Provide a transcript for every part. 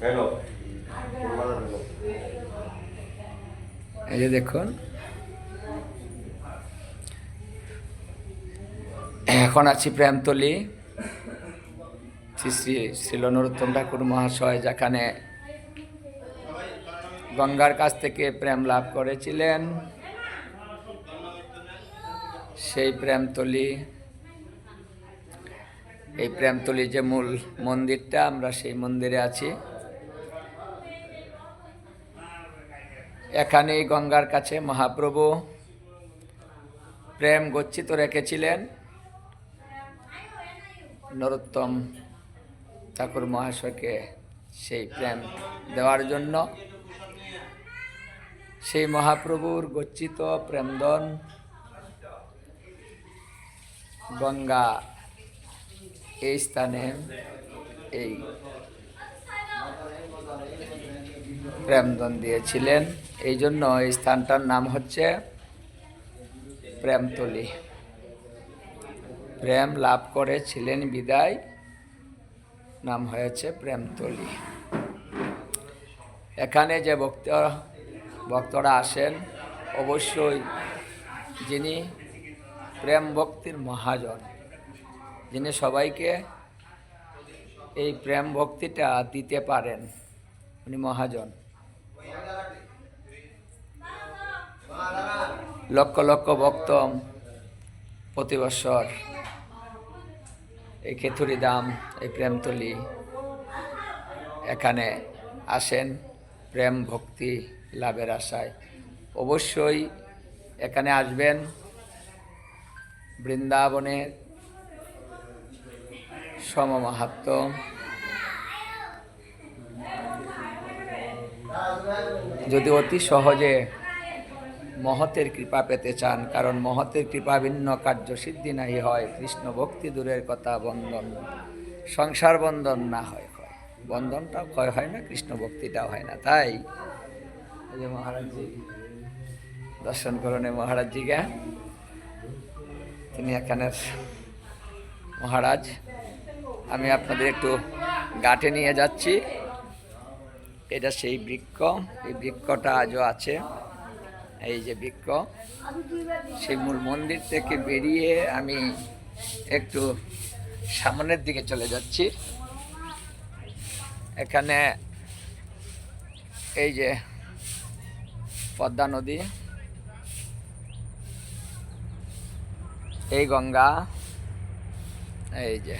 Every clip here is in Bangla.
হ্যালো এই যে দেখুন। এখন আছি প্রেমতলি। শ্রী শ্রী শ্রীল নরোত্তম ঠাকুর মহাশয়, যেখানে গঙ্গার কাছ থেকে প্রেম লাভ করেছিলেন। সেই প্রেমতলি, এই প্রেমতলি যে মূল মন্দিরটা, আমরা সেই মন্দিরে আছি। এখানেই গঙ্গার কাছে মহাপ্রভু প্রেম গচ্ছিত রেখেছিলেন। নরোত্তম ঠাকুর মহাশয়কে সেই প্রেম দেওয়ার জন্য। সেই মহাপ্রভুর গচ্ছিত প্রেমদন গঙ্গা, এই স্থানে এই প্রেমদন দিয়েছিলেন। এই জন্য এই স্থানটার নাম হচ্ছে প্রেমতলি। প্রেম লাভ করেছিলেন, বিদায় নাম হয়েছে প্রেমতলি। এখানে যে ভক্ত ভক্তরা আসেন, অবশ্যই যিনি প্রেম ভক্তির মহাজন, যিনি সবাইকে এই প্রেম ভক্তিটা দিতে পারেন, উনি মহাজন। লক্ষ লক্ষ ভক্ত প্রতি বৎসর এই খেথুরি দাম এই প্রেমতলি এখানে আসেন প্রেম ভক্তি লাভের আশায়। অবশ্যই এখানে আসবেন। বৃন্দাবনের সমমাহাত্ম। যদি অতি সহজে মহতের কৃপা পেতে চান, কারণ মহতের কৃপা ভিন্ন, কার্য সিদ্ধি নাই হয়, কৃষ্ণ ভক্তি দূরের কথা বন্ধন সংসার বন্ধন না হয় ক্ষয়। বন্ধনটাও ক্ষয় হয় না, কৃষ্ণ ভক্তিটাও হয় না। তাই যে মহারাজজি, দর্শন এই মহারাজজিকে। তিনি এখানের মহারাজ, আমি আপনাদের একটু গাঁটে নিয়ে যাচ্ছি। এটা সেই বৃক্ষ, এই বৃক্ষটা আজও আছে। এই যে বৃক্ষ, সেই মূল মন্দির থেকে বেরিয়ে আমি একটু সামনের দিকে চলে যাচ্ছি। এখানে এই যে পদ্মা নদী এই গঙ্গা, এই যে।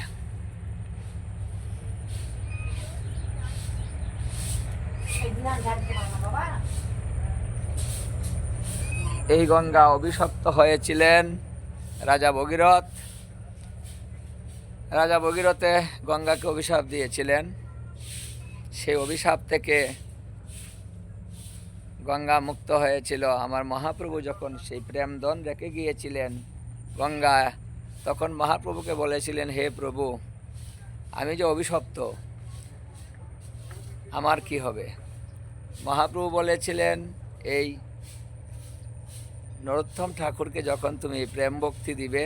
এই গঙ্গা অভিশপ্ত হয়েছিলেন রাজা ভগীরথ। রাজা ভগীরথে গঙ্গাকে অভিশাপ দিয়েছিলেন। সেই অভিশাপ থেকে গঙ্গা মুক্ত হয়েছিল। আমার মহাপ্রভু যখন সেই প্রেমদন রেখে গিয়েছিলেন গঙ্গা তখন মহাপ্রভুকে বলেছিলেন, হে প্রভু, আমি যে অভিশপ্ত, আমার কি হবে? মহাপ্রভু বলেছিলেন, এই নরোত্তম ঠাকুরকে যখন তুমি প্রেম ভক্তি দিবে,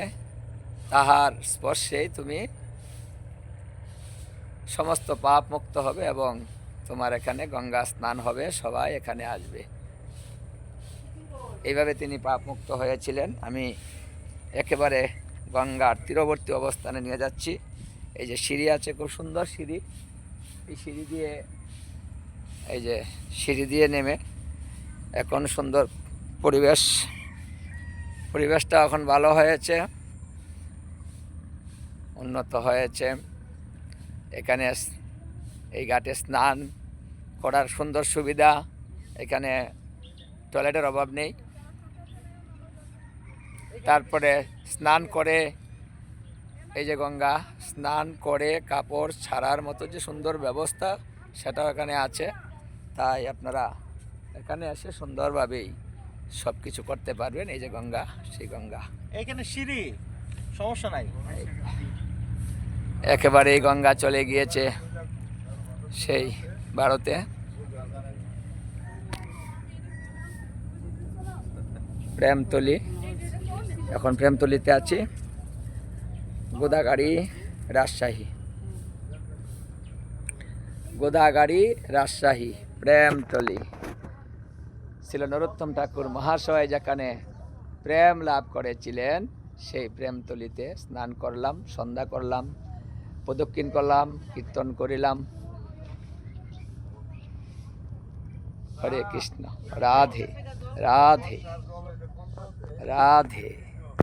তাহার স্পর্শেই তুমি সমস্ত পাপ মুক্ত হবে এবং তোমার এখানে গঙ্গা স্নান হবে, সবাই এখানে আসবে। এইভাবে তিনি পাপ মুক্ত হয়েছিলেন। আমি একেবারে গঙ্গার তীরবর্তী অবস্থানে নিয়ে যাচ্ছি। এই যে সিঁড়ি আছে, খুব সুন্দর সিঁড়ি। এই সিঁড়ি দিয়ে, এই যে সিঁড়ি দিয়ে নেমে এখন সুন্দর পরিবেশ। পরিবেশটা এখন ভালো হয়েছে, উন্নত হয়েছে। এখানে এই ঘাটে স্নান করার সুন্দর সুবিধা। এখানে টয়লেটের অভাব নেই। তারপরে স্নান করে এই যে গঙ্গা স্নান করে কাপড় ছাড়ার মতো যে সুন্দর ব্যবস্থা সেটাও এখানে আছে। তাই আপনারা এখানে এসে সুন্দরভাবেই সব কিছু করতে পারবেন। এই যে গঙ্গা সেই গঙ্গা। এখানে সিঁড়ি সমস্যা নাই। একেবারে এই গঙ্গা চলে গিয়েছে সেই ভারতে। প্রেমতলি। এখন প্রেমতলিতে আছি। গোদাগাড়ি, রাজশাহী। গোদাগাড়ি, রাজশাহী, প্রেমতলি। ছিল নরোত্তম ঠাকুর মহাশয় যেখানে প্রেম লাভ করেছিলেন, সেই প্রেমতলিতে স্নান করলাম, সন্ধ্যা করলাম, প্রদক্ষিণ করলাম, কীর্তন করিলাম। হরে কৃষ্ণ, রাধে রাধে রাধে।